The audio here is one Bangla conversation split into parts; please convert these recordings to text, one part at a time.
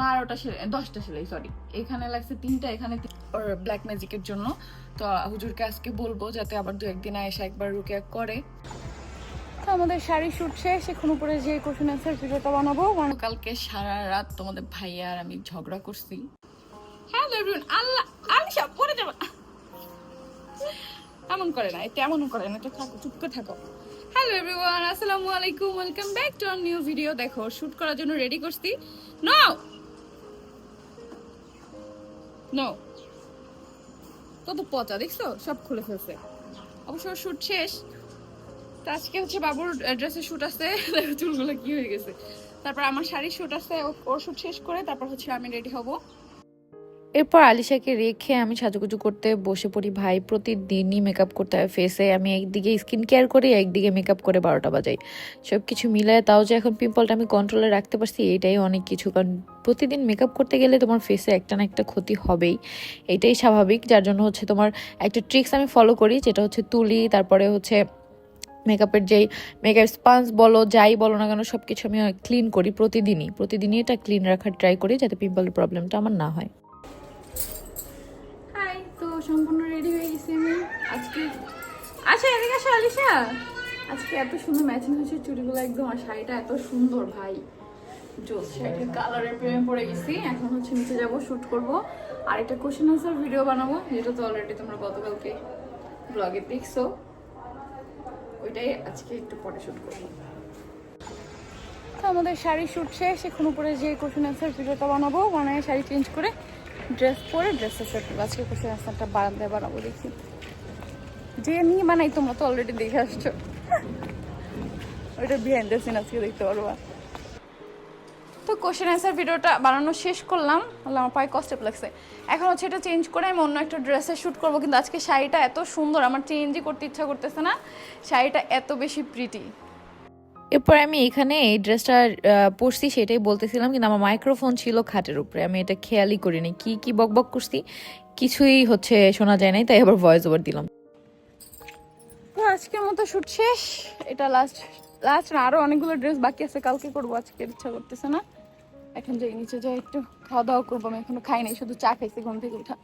বারোটা সেলাই দশটা সেলাই সরি এখানে লাগছে তিনটা এখানে ব্ল্যাক ম্যাজিকের জন্য। তো হুজুরকে আজকে বলব যাতে আবার দু একদিন এসে একবার রুকে করে। তো আমাদের শাড়ি শুট শেষ এখন উপরে যে কোশ্চেন অ্যান্সার ভিডিওটা বানাবো। কালকে সারা রাত তোমাদের ভাইয়া আর আমি ঝগড়া করছি। হ্যালো এভরিওয়ান আল্লাহ আলিশা পড়ে যাবে। এমন করে না এটা এমন করে না তো থাকো চুপ করে থাকো। হ্যালো এভরিওয়ান আসসালামু আলাইকুম welcome back to our new video দেখো শুট করার জন্য রেডি করছি। নো নো কত পচা, দেখছ? সব খুলে ফেলছে। অবশ্য শ্যুট শেষ। তো আজকে হচ্ছে বাবুর ড্রেসের শ্যুট আছে। চুলগুলো কি হয়ে গেছে। তারপর আমার শাড়ির শ্যুট আছে ওর শুট শেষ করে তারপর হচ্ছে আমি রেডি হব। এরপর আলিশাকে রেখে আমি সাজুগুজু করতে বসে পড়ি। ভাই প্রতিদিনই মেকআপ করতে হয় ফেসে আমি একদিকে স্কিন কেয়ার করি, একদিকে মেকআপ করে বারোটা বাজাই। সব কিছু মিলায় তাও যে এখন পিম্পলটা আমি কন্ট্রোলে রাখতে পারছি, এটাই অনেক কিছু। কারণ প্রতিদিন মেকআপ করতে গেলে তোমার ফেসে একটা না একটা ক্ষতি হবেই। এটাই স্বাভাবিক। যার জন্য হচ্ছে তোমার একটা ট্রিক্স আমি ফলো করি, যেটা হচ্ছে তুলি, তারপরে হচ্ছে মেকআপের যেই মেকআপ স্পাঞ্জ বলো, যাই বলো না কেন সব কিছু আমি ক্লিন করি প্রতিদিনই। প্রতিদিনই এটা ক্লিন রাখার ট্রাই করি, যাতে পিম্পলের প্রবলেমটা আমার না হয়। সম্পূর্ণ রেডি হয়ে গেছি আমি। আজকে আচ্ছা এদিকে আসো, আলিশা। আজকে এত সুন্দর ম্যাচিং হয়েছে, চুড়িগুলো একদম আর শাড়িটা এত সুন্দর, ভাই। জোস, শাড়িটার কালারের প্রেমে পড়ে গেছি। এখন হচ্ছে নিচে যাব শুট করব। আর একটা কোশ্চেন আনসার ভিডিও বানাবো, যেটা তো অলরেডি তোমরা গতকালকে ব্লগে দেখছ। ওইটাই আজকে একটু পরে শুট করব। আমাদের শাড়ি শুট শেষ, এখন উপরে যে কোশ্চেন আনসার ভিডিওটা বানাবো, বানায় শাড়ি চেঞ্জ করে ড্রেস পরে ড্রেসটা সেট করব আজকে কোশ্চেন আনসারটা বারান্দায় বানাবো দেখি। যে নিয়ে বানাই, তোমরা তো অলরেডি দেখে আসছো। ওইটা বিহাইন্ড দ্য সিন আজকে দেখতে পারবা। তো কোশ্চেন অ্যান্সার ভিডিওটা বানানো শেষ করলাম। বলে আমার পায়ে কষ্ট লাগছে। এখন হচ্ছে এটা চেঞ্জ করে আমি অন্য একটা ড্রেসে শ্যুট করব। কিন্তু আজকে শাড়িটা এত সুন্দর, আমার চেঞ্জই করতে ইচ্ছা করতেছে না। শাড়িটা এত বেশি প্রিটি এরপর আমি এখানে এই ড্রেসটা পরছি সেটাই বলতেছিলাম, কিন্তু আমার মাইক্রোফোন ছিল খাটের উপরে। আমি এটা খেয়ালই করিনি। কি কি বক করছি? কিছুই হচ্ছে শোনা যায় নাই, তাই আবার ভয়েস ওভার দিলাম। আজকের মতো শুট শেষ। এটা লাস্ট লাস্ট না আরও অনেকগুলো ড্রেস বাকি আছে, কালকে করব, আজকে ইচ্ছা করতেছে না। এখন যাই, নিচে যাই, একটু খাওয়া দাওয়া করব। আমি এখনও খাই নাই, শুধু চা খাইছি, ঘুম থেকে উঠা।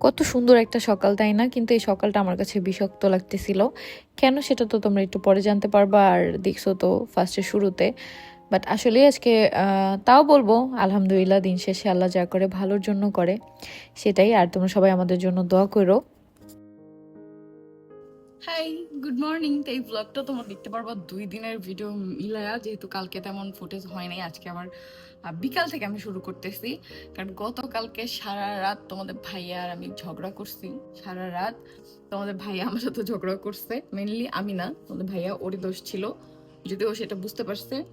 কত সুন্দর একটা সকাল তাই না? কিন্তু এই সকালটা আমার কাছে বিষাক্ত লাগতেছিল। কেন সেটা তো তোমরা একটু পরে জানতে পারবা আর দেখছ তো ফার্স্টে শুরুতে। বাট আসলে আজকে তাও বলব আলহামদুলিল্লাহ দিন শেষে আল্লাহ যা করে ভালোর জন্য করে সেটাই। আর তোমরা সবাই আমাদের জন্য দোয়া করো। হাই গুড মর্নিং তো এই ব্লগটা তোমরা দেখতে পারবা দুই দিনের ভিডিও মিলায়া যেহেতু কালকে তেমন ফুটেজ হয় নাই আজকে আহ, বিকাল থেকে আমি শুরু করতেছি। কারণ গতকালকে সারা রাত তোমাদের ভাইয়া আর আমি ঝগড়া করছি। সারা রাত তোমাদের ভাইয়া আমার সাথে ঝগড়া করছে। মেনলি আমি না, তোমাদের ভাইয়া, ওরই দোষ ছিল। যদিও সেটা বুঝতে পারছে।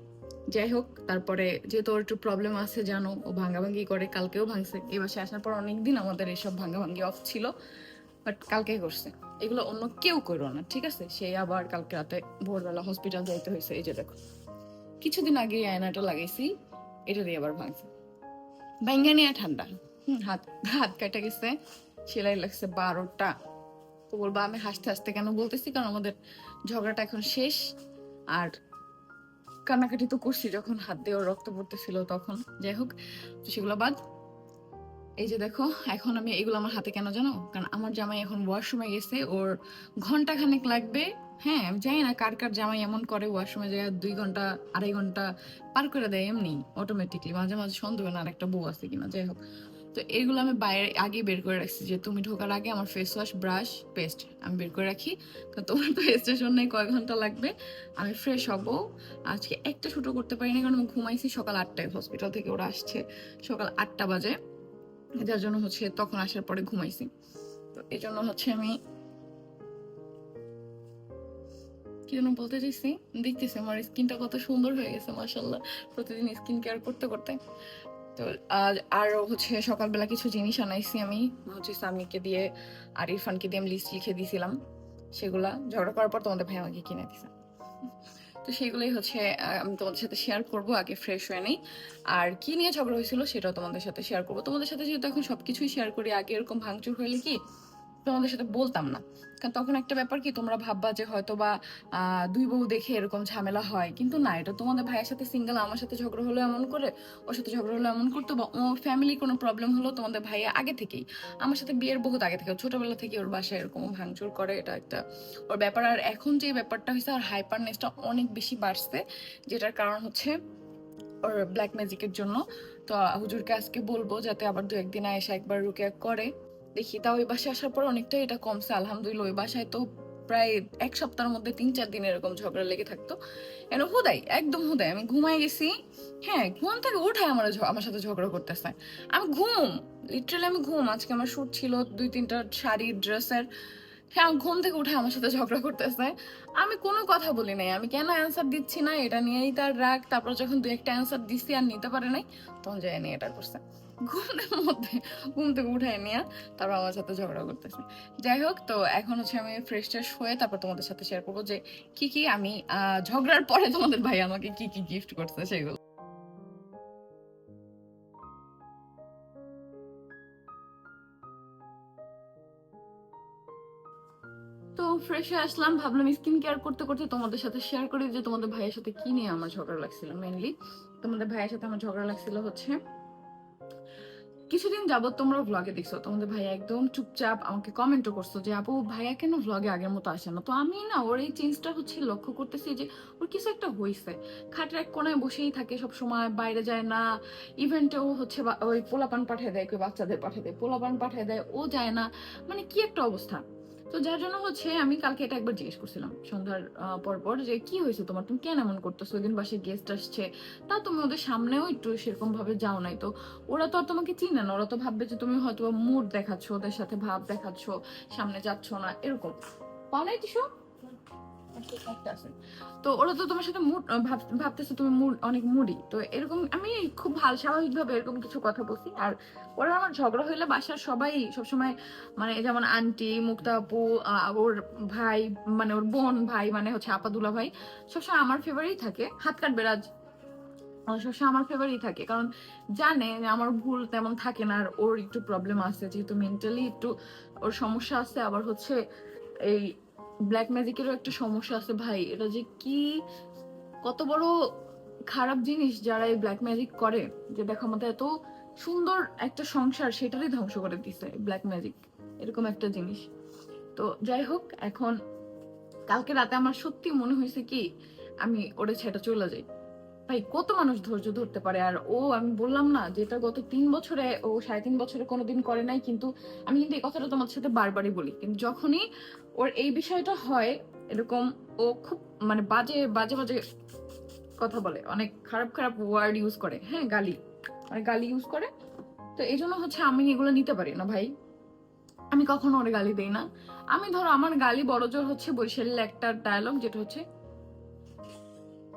যাই হোক, তারপরে যেহেতু ওর একটু প্রবলেম আছে, জানো, ও ভাঙ্গাভাঙ্গি করে, কালকেও ভাঙছে। এই বাসে আসার পর অনেকদিন আমাদের এইসব ভাঙ্গাভাঙ্গি অফ ছিল। বাট কালকে করছে। এগুলো অন্য কেউ করো না, ঠিক আছে? সে আবার কালকে রাতে ভোরবেলা হসপিটাল যাইতে হয়েছে, এই যে দেখো। কিছুদিন আগে আয়নাটা লাগাইছি। এটা দিয়ে আবার ভাঙছে। ব্যাঙ্গা নিয়ে ঠান্ডা। হাত হাত কাটা গেছে, সেলাই লাগছে বারোটা। তো বলব আমি হাসতে হাসতে কেন বলতেছি? কারণ আমাদের ঝগড়াটা এখন শেষ। আর কান্নাকাটি তো করছি যখন হাত দিয়ে ওর রক্ত পড়তেছিল তখন। যাই হোক, তো সেগুলো বাদ। এই যে দেখো, এখন আমি এগুলো আমার হাতে কেন জানো? কারণ আমার জামাই এখন ওয়াশরুমে গেছে, ওর ঘণ্টা খানেক লাগবে। হ্যাঁ আমি জানি না কার কার জামাই এমন করে ওয়াশরুমে যায়, দুই ঘণ্টা, আড়াই ঘণ্টা পার করে দেয়, এমনি অটোমেটিকলি মাঝে মাঝে সন্দেহ না আর একটা বউ আছে কিনা, যাই হোক। তো এগুলো আমি বাইরে, আগে বের করে রাখছি যে তুমি ঢোকার আগে আমার ফেস ওয়াশ ব্রাশ পেস্ট আমি বের করে রাখি। কারণ তোমার তো স্টেশন কয় ঘণ্টা লাগবে? আমি ফ্রেশ হব। আজকে একটা ছোটো করতে পারিনি কারণ আমি ঘুমাইছি সকাল আটটায় হসপিটাল থেকে ওরা আসছে, সকাল আটটা বাজে। যার জন্য হচ্ছে তখন আসার পরে ঘুমাইছি। তো এই জন্য হচ্ছে আমি কি বলতে চাইছি? দেখতেছি আমার স্কিনটা কত সুন্দর হয়ে গেছে মাসাল্লাহ প্রতিদিন স্কিন কেয়ার করতে করতে। তো আজ আরও হচ্ছে সকালবেলা কিছু জিনিস আনাইছি আমি। হচ্ছে দিয়ে আর ইরফানকে দিয়ে আমি লিস্ট লিখে দিয়েছিলাম সেগুলা ঝগড়া করার পর তোমাদের ভাই আমাকে কিনে দিছে। তো সেগুলোই হচ্ছে আমি তোমাদের সাথে শেয়ার করব, আগে ফ্রেশ হয়ে নেই। আর কি নিয়ে ঝগড়া হয়েছিল সেটাও তোমাদের সাথে শেয়ার করব। তোমাদের সাথে যেহেতু এখন সবকিছুই শেয়ার করি, আগে এরকম ভাঙচুর হইলে কি তোমাদের সাথে বলতাম না। কারণ তখন একটা ব্যাপার কি, তোমরা ভাববা যে হয়তো বা দুই বউ দেখে এরকম ঝামেলা হয়। কিন্তু না, এটা তোমাদের ভাইয়ের সাথে সিঙ্গেল আমার সাথে ঝগড়া হলো এমন করে, ওর সাথে ঝগড়া হলো এমন করতো বা ওর ফ্যামিলি কোনো প্রবলেম হলো তোমাদের ভাইয়া আগে থেকেই। আমার সাথে বিয়ের বহুত আগে থেকে ছোটবেলা থেকে ওর বাসায় এরকম ভাঙচুর করে, এটা একটা ওর ব্যাপার। আর এখন যে ব্যাপারটা হয়েছে আর হাইপারনেসটা অনেক বেশি বাড়ছে, যেটার কারণ হচ্ছে ওর ব্ল্যাক ম্যাজিকের জন্য। তো হুজুরকে আজকে বলব, যাতে আবার দু একদিন এসে একবার রুকে করে। দেখি। তাও ওই বাসায় আসার পর অনেকটাই এটা কমছে, আলহামদুলিল্লাহ। ওই বাসায় তো প্রায় এক সপ্তাহের মধ্যে তিন চার দিন এরকম ঝগড়া লেগে থাকতো। এন হুদাই, একদম হুদাই। আমি ঘুমাই গেছি হ্যাঁ ঘুম থেকে উঠায় আমার আমার সাথে ঝগড়া করতেছে। আমি ঘুম লিটারালি আমি ঘুম। আজকে আমার শুট ছিল দুই তিনটা শাড়ি, ড্রেসের। হ্যাঁ আমি ঘুম থেকে উঠে আমার সাথে ঝগড়া করতেছে। আমি কোনো কথা বলি নাই। আমি কেন অ্যান্সার দিচ্ছি না? এটা নিয়েই তার রাগ। তারপর যখন দু একটা অ্যান্সার দিচ্ছি আর নিতে পারে নাই, তখন যাই নিয়ে এটা করছে। ঘুমের মধ্যে, ঘুম থেকে নিয়ে তারপর আমার সাথে ঝগড়া করতেছে। যাই হোক, তো এখন হচ্ছে আমি ফ্রেশ ট্রেশ হয়ে তারপর তোমাদের সাথে শেয়ার করব যে কি কি আমি ঝগড়ার পরে তোমাদের ভাই আমাকে কি কি গিফট সেগুলো। তো ফ্রেশে আসলাম, ভাবলাম স্কিন কেয়ার করতে করতে তোমাদের সাথে শেয়ার করি যে তোমাদের ভাইয়ের সাথে কি নিয়ে আমার ঝগড়া লাগছিল মেনলি তোমাদের ভাইয়ের সাথে আমার ঝগড়া লাগছিল হচ্ছে কিছুদিন যাবৎ তোমরা ভ্লগে দেখছ তোমাদের ভাইয়া একদম চুপচাপ আমাকে কমেন্টও করছ যে, আপু, ভাইয়া কেন ভ্লগে আগের মতো আসে না? তো আমি না, ওর এই চেঞ্জটা হচ্ছে লক্ষ্য করতেছি যে, ওর কিছু একটা হয়েছে খাটের এক কোনায় বসেই থাকে সব সময় বাইরে যায় না ইভেন্টেও হচ্ছে ওই পোলাপান পাঠিয়ে দেয় কেউ বাচ্চাদের পাঠিয়ে দেয়, পোলাপান পাঠিয়ে দেয়, ও যায় না। মানে কি একটা অবস্থা। তো যার জন্য হচ্ছে আমি কালকে এটা একবার জিজ্ঞেস করছিলাম সন্ধ্যার পরপর পর পর যে কি হয়েছে তোমার? তুমি কেন এমন করতেছো? ওই দিন বাসে গেস্ট আসছে। তা তুমি ওদের সামনেও একটু সেরকম ভাবে যাও নাই। তো ওরা তো আর তোমাকে চিনে না। ওরা তো ভাববে যে তুমি হয়তো মুড দেখাচ্ছ, ওদের সাথে ভাব দেখাচ্ছ, সামনে যাচ্ছ না, এরকম। পাও নাই টিসু। তো ওরা তো তোমার সাথে মুড ভাবতেছে তুমি মুড অনেক মুডি তো এরকম আমি খুব ভালো স্বাভাবিকভাবে এরকম কিছু কথা বলছি। আর ওরা আমার ঝগড়া হইলে বাসার সবাই সবসময় মানে যেমন আন্টি মুক্তা আপু ওর ভাই মানে ওর বোন ভাই মানে হচ্ছে আপাদুলা ভাই, সবসময় আমার ফেভারই থাকে। হাত কাটবে রাজ। সবসময় আমার ফেভারই থাকে। কারণ জানে যে আমার ভুল তেমন থাকে না, আর ওর একটু প্রবলেম আছে। যেহেতু মেন্টালি একটু ওর সমস্যা আছে, আবার হচ্ছে এই ব্ল্যাক ম্যাজিকেরও একটা সমস্যা আছে ভাই। এটা যে কি, কত বড় খারাপ জিনিস যারা এই ব্ল্যাক ম্যাজিক করে, যে দেখো আমাদের এত সুন্দর একটা সংসার সেটারই ধ্বংস করে দিছে ব্ল্যাক ম্যাজিক এরকম একটা জিনিস। তো যাই হোক, এখন কালকে রাতে আমার সত্যি মনে হয়েছে কি, আমি ওরে সেটা চলে যাই। ভাই, কত মানুষ ধৈর্য ধরতে পারে? আর ও, আমি বললাম না যেটা গত তিন বছরে, ও সাড়ে তিন বছরে কোনোদিন করে নাই, কিন্তু আমি কিন্তু এই কথাটা তোমার সাথে বারবারই বলি। কিন্তু যখনই ওর এই বিষয়টা হয়, এরকম ও খুব মানে বাজে বাজে বাজে কথা বলে। অনেক খারাপ খারাপ ওয়ার্ড ইউজ করে। হ্যাঁ গালি। মানে গালি ইউজ করে। তো এই জন্য হচ্ছে আমি এগুলো নিতে পারি না ভাই। আমি কখনো ওরে গালি দেই না। আমি ধরো, আমার গালি বড় জোর হচ্ছে বৈশালীর একটা ডায়লগ যেটা হচ্ছে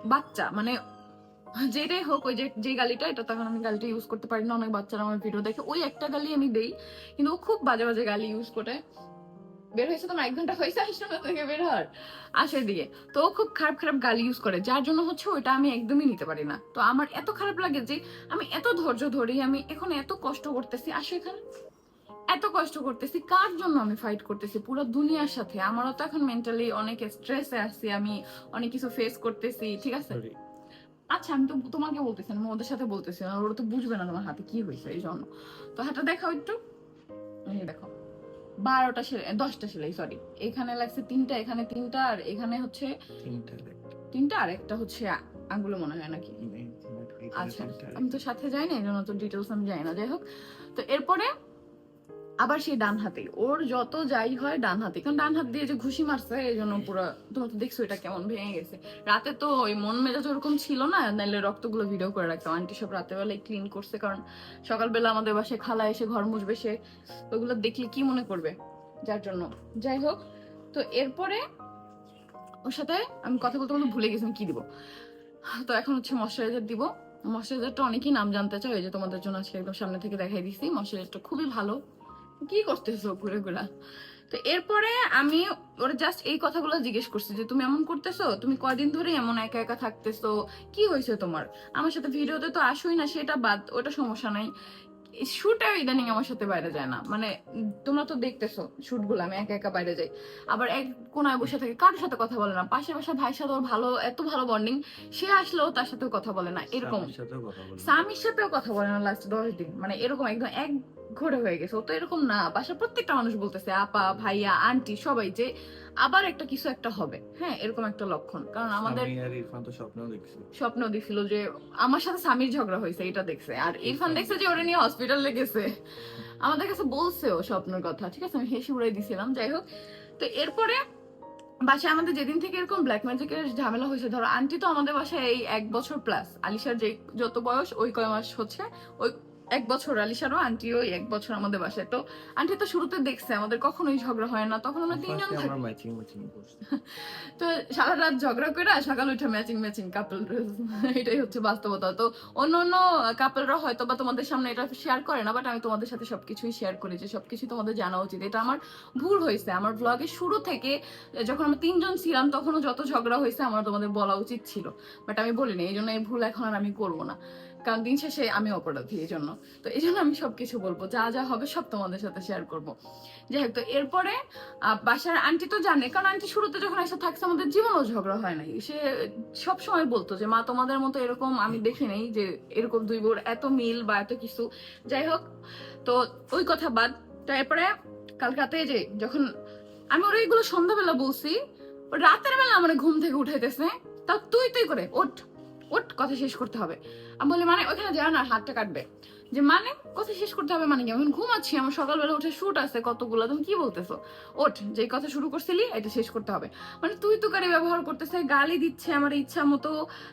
বাচ্চা মানে যেটাই হোক, ওই যে যে গালিটা, এটা তখন আমি গালিটা ইউজ করতে পারি না। অনেক বাচ্চারা আমার ভিডিও দেখে। ওই একটা গালি আমি দেই, কিন্তু ও খুব বাজে বাজে গালি ইউজ করে। বের হয়েছে তোমার এক ঘণ্টা হয়েছে, আসলে থেকে বের হওয়ার? আসে দিয়ে। তো ও খুব খারাপ খারাপ গালি ইউজ করে। যার জন্য হচ্ছে ওইটা আমি একদমই নিতে পারি না। তো আমার এত খারাপ লাগে যে, আমি এত ধৈর্য ধরি আমি এখন এত কষ্ট করতেছি। আসো এখানে। এত কষ্ট করতেছি। কার জন্য আমি ফাইট করতেছি? পুরো দুনিয়ার সাথে। আমারও তো এখন মেন্টালি অনেক স্ট্রেসে আছি আমি, অনেক কিছু ফেস করতেছি, ঠিক আছে? আচ্ছা আমি তো তোমাকে বলতেছি না, ওদের সাথে বলতেছি না ওরা তো বুঝবে না তোমার হাতে কি হয়েছে এই জন্য তো হাতটা দেখাও একটু। দেখো বারোটা সেলাই দশটা সেলাই সরি এখানে লাগছে তিনটা এখানে তিনটা আর এখানে হচ্ছে তিনটা আর একটা। হচ্ছে আঙ্গুলে মনে হয় নাকি? আচ্ছা আমি তো সাথে যাই না এই জন্য তো ডিটেলস আমি যাই না। যাই হোক তো এরপরে আবার সেই ডান হাতে। ওর যত যাই হয় ডান হাতে। কারণ ডান হাত দিয়ে যে ঘুষি মারছে এই জন্য পুরো তোমরা তো দেখছ এটা কেমন ভেঙে গেছে। রাতে তো ওই মন মেজাজ ওরকম ছিল না নাইলে রক্তগুলো ভিডিও করে রাখতাম। আন্টি সব রাতে বেলায় ক্লিন করছে কারণ সকালবেলা আমাদের বাসায় খালা এসে ঘর মুছবে সে। ওগুলো দেখলে কি মনে করবে যার জন্য। যাই হোক তো এরপরে ওর সাথে আমি কথা বলতে বলতে ভুলে গেছি আমি কি দিব? তো এখন হচ্ছে ময়শ্চারাইজার দিব। ময়শ্চারাইজারটা অনেকেই নাম জানতে চায় ওই যে তোমাদের জন্য আজকে একদম সামনে থেকে দেখাই দিছি। ময়শ্চারাইজারটা খুবই ভালো। কি করতেছো ঘুরে ঘুরা তো এরপরে আমি ওরা জাস্ট এই কথাগুলো জিজ্ঞেস করছি যে তুমি এমন করতেছো? তুমি কয়দিন ধরে এমন একা একা থাকতেছো? কি হয়েছে তোমার? আমার সাথে ভিডিওতে তো আসোই না সেটা বাদ ওটা সমস্যা নাই। শুটে ইদানিং আমার সাথে বাইরে যায় না। মানে তোমরা তো দেখতেছো শুটগুলো আমি একা একা বাইরে যাই। আবার এক কোনায় বসে থাকে কারোর সাথে কথা বলে না। পাশে পাশে ভাইয়ের সাথে ওর ভালো এত ভালো বন্ডিং সে আসলেও তার সাথেও কথা বলে না এরকম। স্বামীর সাথেও কথা বলে না। লাস্ট দশ দিন। মানে এরকম একদম এক ঘরে হয়ে গেছে। ও তো এরকম না। বাসার প্রত্যেকটা মানুষ বলতেছে আপা ভাইয়া আন্টি সবাই যে আবার একটা কিছু একটা হবে। হ্যাঁ এরকম একটা লক্ষণ। কারণ আমাদের স্বপ্ন দেখছিল যে আমার সাথে স্বামীর ঝগড়া হয়েছে এটা দেখছে। আর ইরফান দেখছে। যে ওরা নিয়ে হসপিটালে গেছে। আমাদের কাছে বলছে ও স্বপ্নের কথা ঠিক আছে? আমি হেসে উড়াই দিছিলাম যাই হোক। তো এরপরে বাসায় আমাদের যেদিন থেকে এরকম ব্ল্যাক ম্যাজিকের ঝামেলা হয়েছে ধরো আন্টি তো আমাদের বাসায় এই এক বছর প্লাস আলিশার যে যত বয়স ওই কয় মাস হচ্ছে ওই এক বছর আলিশারও আন্টিও এই এক বছর আমাদের বাসায়। তো আন্টি তো শুরুতে দেখছে আমাদের কখনোই ঝগড়া হয় না তখন আমরা তিনজন থাকি। তো সারা রাত ঝগড়া করে সকাল উঠে ম্যাচিং ম্যাচিং কাপল ড্রেস এটাই হচ্ছে বাস্তবতা। তো অন্য অন্য কাপলরা হয়তো বা তোমাদের সামনে এটা শেয়ার করে না বাট আমি তোমাদের সাথে সবকিছুই শেয়ার করি যে সবকিছু তোমাদের জানা উচিত। এটা আমার ভুল হয়েছে। আমার ব্লগের শুরু থেকে যখন আমরা তিনজন ছিলাম তখনও যত ঝগড়া হয়েছে আমার তোমাদের বলা উচিত ছিল। বাট আমি বলিনি এই জন্য এই ভুল এখন আর আমি করব না। কারণ দিন শেষে আমি অপরাধী এই জন্য তো এই জন্য আমি সবকিছু বলব। যা যা হবে সব তোমাদের সাথে শেয়ার করব। যাই হোক তো এরপরে বাসার আন্টি তো জানে, কারণ আন্টি শুরুতে যখন এসে থাকছে, আমাদের জীবনও ঝগড়া হয় নাই। সে সব সময় বলতো যে, মা, তোমাদের মতো এরকম আমি দেখি নাই যে, এরকম দুই বোর এত মিল বা এত কিছু। যাই হোক তো ওই কথা বাদ। তারপরে কাল যে, যখন আমি ওর এইগুলো সন্ধ্যাবেলা বলছি, রাতের বেলা আমার ঘুম থেকে উঠাইতেছে, তা তুই তুই করে, ওঠ। ওঠ কথা শেষ করতে হবে। আমি বলি মানে ওখানে যা না, হাতটা কাটবে। যে মানে? কথা শেষ করতে হবে মানে কি? আমি ঘুমাচ্ছি, আমার সকালবেলা উঠে শুট আছে কতগুলো, তুমি কি বলতেছো? ওঠ যে কথা শুরু করছিলি, এটা শেষ করতে হবে। মানে তুই তুকারি ব্যবহার করতেছে গালি দিচ্ছে আমার ইচ্ছা মতো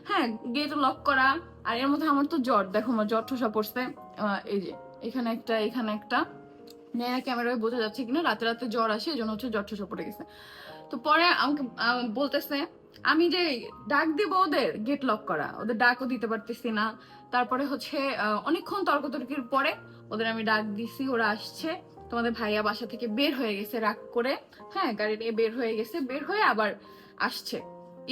হ্যাঁ গেট লক করা, আর এর মধ্যে আমার তো জ্বর, দেখো আমার জ্বর ঠোসা পড়ছে। এই যে, এখানে একটা এখানে একটা। নেয়া ক্যামেরায় বোঝা যাচ্ছে কিনা, রাতে রাতে জ্বর আসে এই জন্য হচ্ছে জ্বর ঠোসা পড়ে গেছে। তো পরে আমাকে বলতেছে আমি যে ডাক দিব ওদের গেট লক করা, ওদের ডাকও দিতে পারতেছি না। তারপরে হচ্ছে অনেকক্ষণ তর্কতর্কির পরে ওদের আমি ডাক দিছি, ওরা আসছে। তোমাদের ভাইয়া বাসা থেকে বের হয়ে গেছে রাগ করে। হ্যাঁ গাড়ি নিয়ে বের হয়ে গেছে, বের হয়ে আবার আসছে।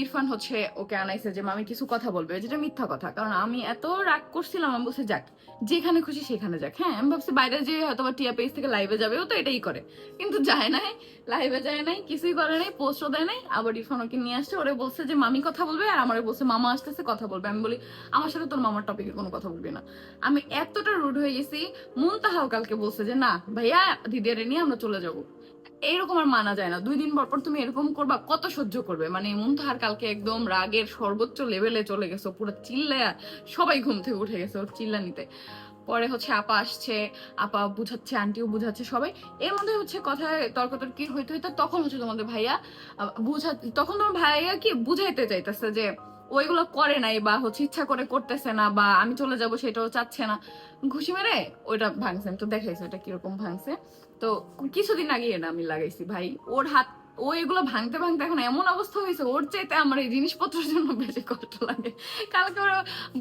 ইরফান হচ্ছে ওকে আনাইছে যে, মামি, কিছু কথা বলবে। যেটা মিথ্যা কথা, কারণ আমি এত রাগ করছিলাম, আমি বসে যাক, যেখানে খুশি সেখানে যাক। হ্যাঁ আমি ভাবছি বাইরে যে হয়তো বা টিয়া পেজ থেকে লাইভে যাবে, ও তো এটাই করে। কিন্তু যায় নাই লাইভে যায় নাই, কিছুই করে নাই পোস্টও দেয় নাই। আবার ইরফান ওকে নিয়ে আসছে, ওরে বলছে যে, মামি, কথা বলবে? আর আমার বলছে, মামা আসতেছে, কথা বলবে। আমি বলি, আমার সাথে তোর মামার টপিকে কোনো কথা বলবি না। আমি এতটা রুড হয়ে গেছি মন তাহাও কালকে বলছে যে, না, ভাইয়া, দিদিয়ারে নিয়ে আমরা চলে যাব। এইরকম আর মানা যায় না। দুই দিন পর পর তুমি এরকম করবা, কত সহ্য করবে? মানে মন তাহার কালকে একদম রাগের সর্বোচ্চ লেভেলে চলে গেছে, পুরো চিল্লায়া সবাই ঘুম থেকে উঠে গেছে ওর চিল্লা নিতে পরে হচ্ছে আপা আসছে, আপা বুঝাচ্ছে আন্টিও বুঝাচ্ছে সবাই। এর মধ্যে হচ্ছে কথায় তর্কতর্কি হইতে হইতে তখন হচ্ছে তোমাদের ভাইয়া বুঝা, তখন তোমার ভাইয়া কি বুঝাইতে চাইতেছে যে ওইগুলো করে নাই বা হচ্ছে ইচ্ছা করে করতেছে না বা আমি চলে যাব সেটাও চাচ্ছে না। ঘুষি মেরে ওইটা ভাঙছে তো দেখাইছে ওটা কীরকম ভাঙছে। তো কিছুদিন আগে এটা আমি লাগাইছি, ভাই। ওর হাত, ও এগুলো ভাঙতে ভাঙতে এখন এমন অবস্থা হয়েছে, ওর চাইতে আমার এই জিনিসপত্রের জন্য বেশি কষ্ট লাগে। কালকে ওরা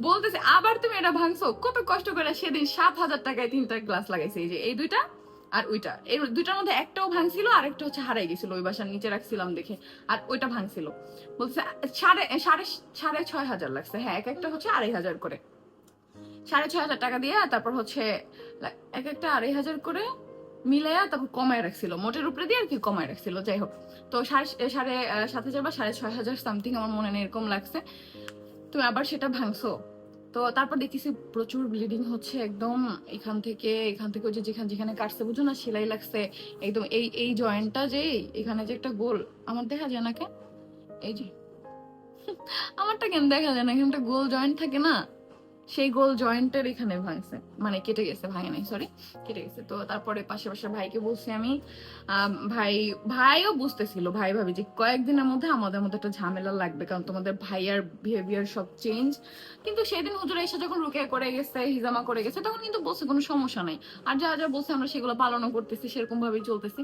বলতেছে, আবার তুমি এটা ভাঙছো? কত কষ্ট করে সেদিন সাত হাজার টাকায় তিনটা গ্লাস লাগাইছে, এই যে, এই দুইটা আর ওইটা। এই দুইটার মধ্যে একটাও ভাঙছিল আর একটা হচ্ছে হারাই গেছিল, ওই বাসার নিচে রাখছিলাম দেখে, আর ওইটা ভাঙছিল। বলছে, সাড়ে সাড়ে সাড়ে ছয় হাজার লাগছে। হ্যাঁ এক একটা হচ্ছে আড়াই হাজার করে। সাড়ে ছয় হাজার টাকা দিয়ে, তারপর হচ্ছে এক একটা আড়াই হাজার করে মিলাইয়া তারপর কমায় রাখছিল। মোটের উপরে দিয়ে আর কি কমায় রাখছিল, যাই হোক। তো সাড়ে সাড়ে সাত হাজার বা সাড়ে ছয় হাজার সামথিং আমার মনে নেই, এরকম লাগছে। তুমি আবার সেটা ভাঙছো। তো তারপর দেখতেছি প্রচুর ব্লিডিং হচ্ছে একদম। এখান থেকে এখান থেকে যে যেখানে যেখানে কাটছে, বুঝো না, সেলাই লাগছে। একদম এই এই জয়েন্টটা যে, এখানে যে একটা গোল। আমার দেখা যায় না কেন? এই যে। আমারটা কেন দেখা যায় না? এখানে একটা গোল জয়েন্ট থাকে না? সেই গোল জয়েন্টের এখানে ভাঙছে। মানে কেটে গেছে, ভাঙে নাই সরি কেটে গেছে। তো তারপরে পাশে পাশে ভাইকে বলছি আমি ভাই, ভাইও বুঝতেছিল, ভাই ভাবি যে কয়েকদিনের মধ্যে আমাদের মধ্যে একটা ঝামেলা লাগবে, কারণ তোমাদের ভাইয়ার বিহেভিয়ার সব চেঞ্জ কিন্তু সেদিন হুজুর এসে যখন রুকে করে গেছে, হিজামা করে গেছে, তখন কিন্তু বলছে কোনো সমস্যা নাই। আর যা যা বলছে আমরা সেগুলো পালনও করতেছি সেরকম ভাবেই চলতেছি।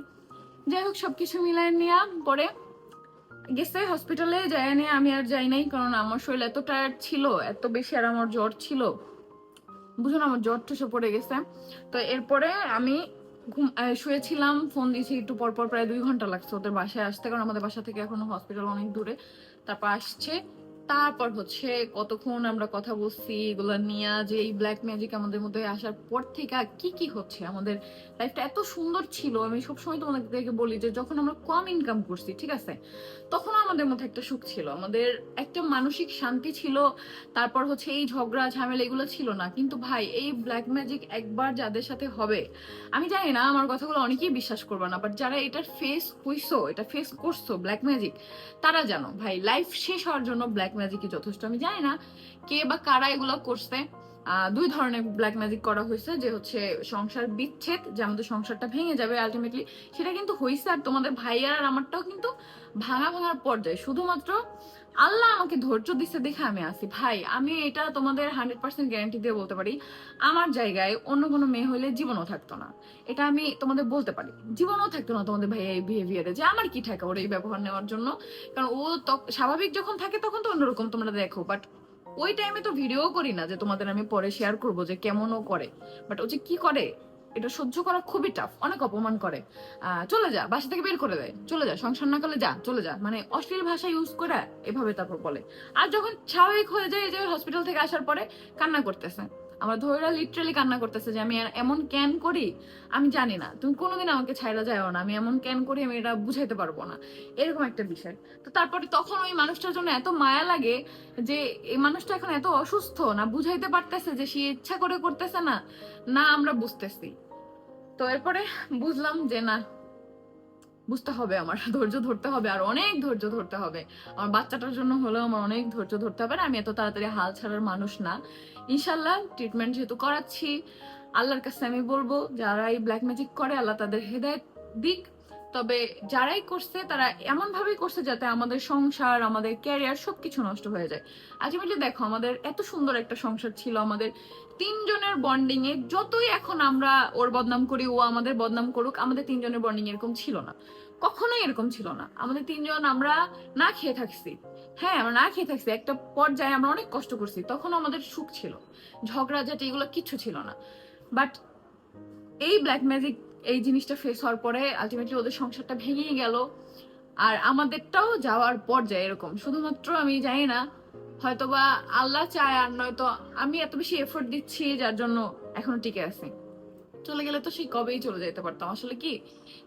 যাই হোক, সবকিছু মিলাই নেওয়া পরে গেছে হসপিটালে যাই নিয়ে আমি আর যাই নাই, কারণ আমার শরীর এত টায়ার্ড ছিল, এত বেশি আর আমার জ্বর ছিল। বুঝুন আমার জ্বর ঠসে পড়ে গেছে। তো এরপরে আমি ঘুম শুয়েছিলাম ফোন দিয়েছি, একটু পর পর প্রায় দুই ঘণ্টা লাগছে ওদের বাসায় আসতে, কারণ আমাদের বাসা থেকে এখনও হসপিটাল অনেক দূরে। তারপর আসছে তারপর হচ্ছে কতক্ষণ আমরা কথা বলছি, এগুলো নিয়ে যে এই ব্ল্যাক ম্যাজিক আমাদের মধ্যে আসার পর থেকে কি কি হচ্ছে? আমাদের লাইফটা এত সুন্দর ছিল। আমি সবসময় তোমাদেরকে বলি যে যখন আমরা কম ইনকাম করছি, ঠিক আছে? তখন আমাদের মধ্যে একটা সুখ ছিল। আমাদের একটা মানসিক শান্তি ছিল। তারপর হচ্ছে এই ঝগড়া, ঝামেলা এগুলো ছিল না। কিন্তু ভাই, এই ব্ল্যাক ম্যাজিক একবার যাদের সাথে হবে, আমি জানি না, আমার কথাগুলো অনেকেই বিশ্বাস করবে না বাট যারা এটার ফেস হইছো, এটা ফেস করছ ব্ল্যাক ম্যাজিক তারা জানো, ভাই লাইফ শেষ হওয়ার জন্য ব্ল্যাক ম্যাজিকই যথেষ্ট আমি জানি না কে বা কারা এগুলো করছে। দুই ধরনের ব্ল্যাক ম্যাজিক করা হয়েছে, যে হচ্ছে সংসার বিচ্ছেদ যে আমাদের সংসারটা ভেঙে যাবে আলটিমেটলি সেটা কিন্তু হয়েছে আর তোমাদের ভাইয়ার আর আমারটাও কিন্তু ভাঙা ভাঙার পর্যায়ে। শুধুমাত্র আল্লাহ আমাকে ধৈর্য দিচ্ছে দেখে আমি আসি ভাই, আমি এটা তোমাদের হান্ড্রেড পার্সেন্ট গ্যারান্টি দিয়ে বলতে পারি, আমার জায়গায় অন্য কোনো মেয়ে হলে জীবনও থাকতো না। এটা আমি তোমাদের বলতে পারি। জীবনও থাকতো না তোমাদের ভাইয়া এই বিহেভিয়ারে যে আমার কি থাকে ওর এই ব্যবহার নেওয়ার জন্য। কারণ ও স্বাভাবিক যখন থাকে তখন তো অন্যরকম তোমরা দেখো বাট ওই টাইমে তো ভিডিও করি না যে তোমাদের আমি পরে শেয়ার করব যে কেমন ও করে। বাট ও যে কি করে, এটা সহ্য করা খুবই টাফ অনেক অপমান করে। চলে যা, বাসা থেকে বের করে দেয় চলে যা, সংসার না করলে যা, চলে যা। মানে অশ্লীল ভাষা ইউজ করে এভাবে তারপর বলে। আর যখন স্বাভাবিক হয়ে যায় যে হসপিটাল থেকে আসার পরে কান্না করতেছে। আমার ধৈরা লিটারালি কান্না করতেছে যে আমি এমন ক্যান করি, আমি জানি না। তুমি কোনোদিন আমাকে ছাইরা যাও না, আমি এমন ক্যান করি, আমি এটা বুঝাইতে পারব না। এরকম একটা বিষয়। তো তারপরে তখন ওই মানুষটার জন্য এত মায়া লাগে যে এই মানুষটা এখন এত অসুস্থ, না বুঝাইতে পারতেছে যে সে ইচ্ছা করে করতেছে না না আমরা বুঝতেছি। তো এরপরে বুঝলাম যে না বুঝতে হবে, আমার ধৈর্য ধরতে হবে আর অনেক ধৈর্য ধরতে হবে। আমার বাচ্চাটার জন্য হলেও আমার অনেক ধৈর্য ধরতে হবে আমি এত তাড়াতাড়ি হাল ছাড়ার মানুষ না। ইনশাল্লাহ ট্রিটমেন্ট যেহেতু করাচ্ছি, আল্লাহর কাছে আমি বলব, যারা এই ব্ল্যাক ম্যাজিক করে, আল্লাহ তাদের হেদায়ত দিক। তবে যারাই করছে, তারা এমন ভাবেই করছে যাতে আমাদের সংসার, আমাদের ক্যারিয়ার সবকিছু নষ্ট হয়ে যায়। আলটিমেটলি দেখো, আমাদের এত সুন্দর একটা সংসার ছিল। আমাদের তিনজনের বন্ডিং এ যতই এখন আমরা ওর বদনাম করি, ও আমাদের বদনাম করুক, আমাদের তিনজনের বন্ডিং এরকম ছিল না। কখনোই এরকম ছিল না। আমাদের তিনজন আমরা না খেয়ে থাকছি। হ্যাঁ আমরা না খেয়ে থাকছি। একটা পর্যায়ে আমরা অনেক কষ্ট করছি। তখন আমাদের সুখ ছিল। ঝগড়া ঝাঁটি এগুলো কিচ্ছু ছিল না। বাট এই ব্ল্যাক ম্যাজিক এই জিনিসটা ফেস হওয়ার পরে আলটিমেটলি ওদের সংসারটা ভেঙেই গেল। আর আমাদেরটাও যাওয়ার পর্যায়ে এরকম। শুধুমাত্র আমি জানি না, হয়তোবা আল্লাহ চায় আর নয়তো আমি এত বেশি এফোর্ট দিচ্ছি যার জন্য এখনও টিকে আছি। চলে গেলে তো সেই কবেই চলে যেতে পারতাম। আসলে কি,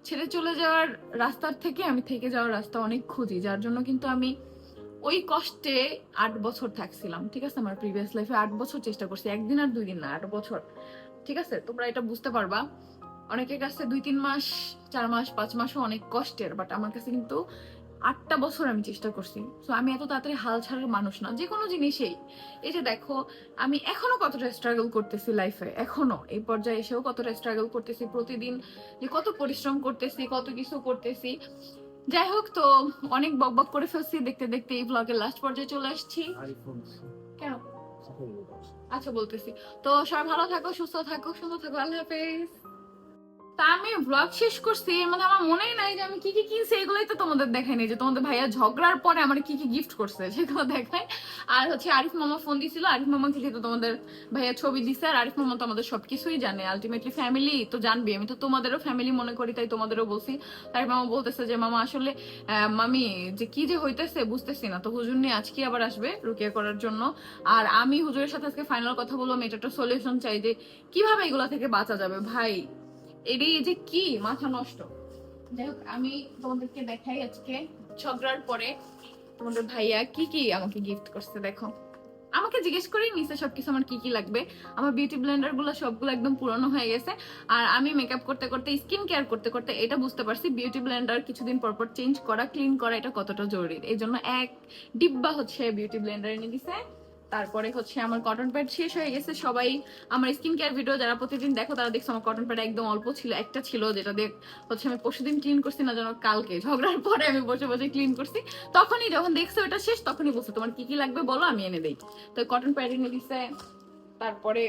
ছেড়ে চলে যাওয়ার রাস্তার থেকে আমি থেকে যাওয়ার রাস্তা অনেক খুঁজি, যার জন্য কিন্তু আমি ওই কষ্টে আট বছর থাকছিলাম, ঠিক আছে? আমার প্রিভিয়াস লাইফে আট বছর চেষ্টা করছি, একদিন আর দুই দিন না, আট বছর। ঠিক আছে? তোমরা এটা বুঝতে পারবা। অনেকের কাছে দুই তিন মাস চার মাস পাঁচ মাসও অনেক কষ্টের বাট আমার কাছে কিন্তু আটটা বছর আমি চেষ্টা করছি। তো আমি এত তাড়াতাড়ি হাল ছাড়ার মানুষ না যে কোনো জিনিসেই। এই যে দেখো আমি এখনও কতটা স্ট্রাগল করতেছি লাইফে এখনও। এই পর্যায়ে এসেও কতটা স্ট্রাগল করতেছি প্রতিদিন যে কত পরিশ্রম করতেছি কত কিছু করতেছি। যাই হোক তো অনেক বক বক করে ফেলছি দেখতে দেখতে এই ব্লগের লাস্ট পর্যায়ে চলে আসছি। কেন? আচ্ছা বলতেছি। তো সবাই ভালো থাকো সুস্থ থাকো সুন্দর থাকো আল্লাহ হাফেজ। তা আমি ব্লগ শেষ করছি, এর মধ্যে আমার মনেই নাই যে আমি কি কি কিনছি, এগুলোই তো তোমাদের দেখাইনি যে তোমাদের ভাইয়া ঝগড়ার পরে আমার কি কি গিফট করছে, সেগুলো দেখাই। আর হচ্ছে আরিফ মামা ফোন দিছিল, আরিফ মামা থেকে তো তোমাদের ভাইয়া ছবি দিছে, আর আরিফ মামা তো আমাদের সবকিছুই জানে আলটিমেটলি ফ্যামিলি তো জানবি আমি তো তোমাদেরও ফ্যামিলি মনে করি, তাই তোমাদেরও বলছি। তাই মামা বলতেছে যে, মামা আসলে মামি, যে কি যে হইতেছে বুঝতেছি না, তো হুজুর নিয়ে আজকে আবার আসবে রুকিয়া করার জন্য। আর আমি হুজুরের সাথে আজকে ফাইনাল কথা বলব, আমি এটা একটা সলিউশন চাই যে কীভাবে এগুলা থেকে বাঁচা যাবে। ভাই এটাই যে কি? মাথা নষ্ট। যাই হোক, আমি তোমাদেরকে দেখাই আজকে ঝগড়ার পরে তোমাদের ভাইয়া কি কি আমাকে গিফট করছে, দেখো। আমাকে জিজ্ঞেস করেই নিছে সবকিছু আমার কি কি লাগবে। আমার বিউটি ব্লেন্ডারগুলো সবগুলো একদম পুরনো হয়ে গেছে। আর আমি মেকআপ করতে করতে স্কিন কেয়ার করতে করতে এটা বুঝতে পারছি বিউটি ব্লেন্ডার কিছুদিন পর পর চেঞ্জ করা ক্লিন করা এটা কতটা জরুরি। এই জন্য এক ডিব্বা হচ্ছে বিউটি ব্লেন্ডার এনে দিছে। তারপরে হচ্ছে আমার কটন প্যাড শেষ হয়ে গেছে। সবাই আমার স্কিন কেয়ার ভিডিও যারা প্রতিদিন দেখো, তারা দেখছ আমার কটন প্যাড একদম অল্প ছিল, একটা ছিল যেটা দেখ হচ্ছে আমি পরশুদিন ক্লিন করছি না যেন কালকে ঝগড়ার পরে আমি বসে বসে ক্লিন করছি। তখনই যখন দেখছ এটা শেষ, তখনই বলছো, তোমার কি কি লাগবে বলো, আমি এনে দিই। তো কটন প্যাড এনে দিছে, তারপরে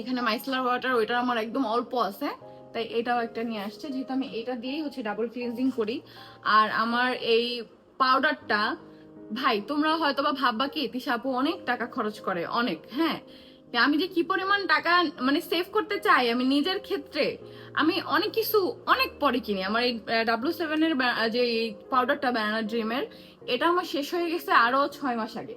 এখানে মাইসলার ওয়াটার ওইটা আমার একদম অল্প আছে, তাই এটাও একটা নিয়ে আসছে। যেহেতু আমি এটা দিয়েই হচ্ছে ডাবল ক্লিনজিং করি, আর আমার এই পাউডারটা ভাই, তোমরা হয়তো বা ভাববা কি, তিশা আপু অনেক টাকা খরচ করে, অনেক হ্যাঁ। আমি যে কি পরিমাণ টাকা মানে সেভ করতে চাই আমি নিজের ক্ষেত্রে, আমি অনেক কিছু, অনেক পরে কিনি। আমার এই ডাব্লিউ সেভেন এর যে পাউডারটা ব্যানানা ড্রিমের এটা আমার শেষ হয়ে গেছে আরও ছয় মাস আগে।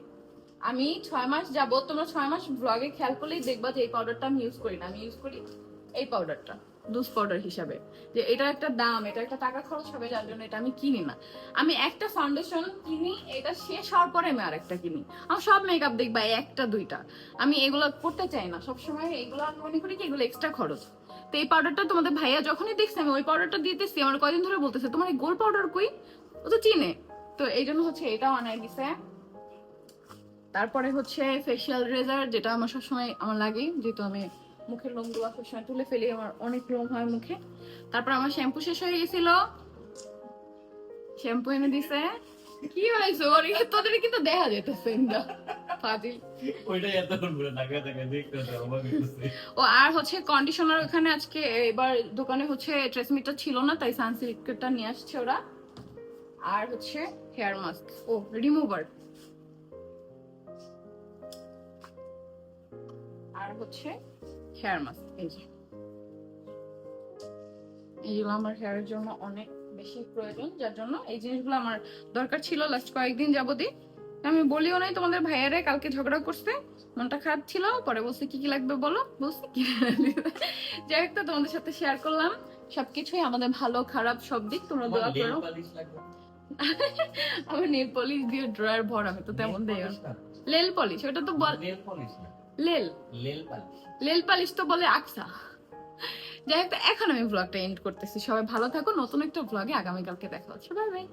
আমি ছয় মাস যাব তোমরা ছয় মাস ব্লগে খেয়াল করলেই দেখবা যে এই পাউডারটা আমি ইউজ করি না। আমি ইউজ করি এই পাউডারটা দুস পাউডার হিসাবে। যে এটা একটা দাম, এটা একটা টাকা খরচ হবে, যার জন্য এটা আমি কিনি না। আমি একটা ফাউন্ডেশন কিনি, এটা শেষ হওয়ার পরে আমি আরেকটা কিনি। আমার সব মেকআপ দেখবা একটা, দুইটা। আমি এগুলো করতে চাই না। সবসময় এগুলো আমি মনে করি কি, এগুলো এক্সট্রা খরচ। তো এই পাউডারটা তোমাদের ভাইয়া যখনই দেখছে, আমি ওই পাউডারটা দিতেছি। আমার কয়দিন ধরে বলতেছে, তোমার এই গোল্ড পাউডার কই? ও তো চিনে। তো এই জন্য হচ্ছে এটাও আনাই দিছে। তারপরে হচ্ছে ফেসিয়াল রেজার যেটা আমার সবসময় আমার লাগে, যেহেতু আমি মুখের লোমগুলো সবসময় তুলে ফেলি আমার অনেক লোম হয় মুখে। তারপর আমার শ্যাম্পু শেষ হয়ে গেছিল। শ্যাম্পু এনে দিছে। কি হয়েছে? ওর এ তোদের কিন্তু দেখা যেতেছে না ফাজিল ওইটাই এতক্ষণ ঘুরে তাকিয়ে তাকিয়ে দেখতে ও আর হচ্ছে কন্ডিশনার ওখানে আজকে এবার দোকানে হচ্ছে ট্রেসমিটার ছিল না তাই সানসিল্কটা নিয়ে আসছে ওরা। আর হচ্ছে হেয়ার মাস্ক ও রিমুভার আর হচ্ছে হেয়ার মাস্ক এই যে। এইগুলো আমার হেয়ারের জন্য অনেক বেশি প্রয়োজন যার জন্য এই জিনিসগুলো আমার দরকার ছিল লাস্ট কয়েকদিন যাবতই। আমি বলিও নাই তোমাদের ভাইয়ারে কালকে ঝগড়া করছে মনটা খারাপ ছিল পরে বলছে কি কি লাগবে বলো? বলছি কি যাই হোক তো তোমাদের সাথে শেয়ার করলাম। সবকিছুই আমাদের ভালো খারাপ সব দিক তোমরা দোয়া করো। আমার নেল পলিশ দিয়ে ড্রয়ার ভর আমি তো তেমন দেয় না। লেল পলিশ ওটা তো বল নেল পলিশ না। লেল। লেল পালিশ। লেল পালিশ তো বলে আকসা। যাই হোক এখন আমি ব্লগটা এন্ড করতেছি। সবাই ভালো থাকো। নতুন একটা ব্লগে আগামীকালকে দেখা হচ্ছে। Bye bye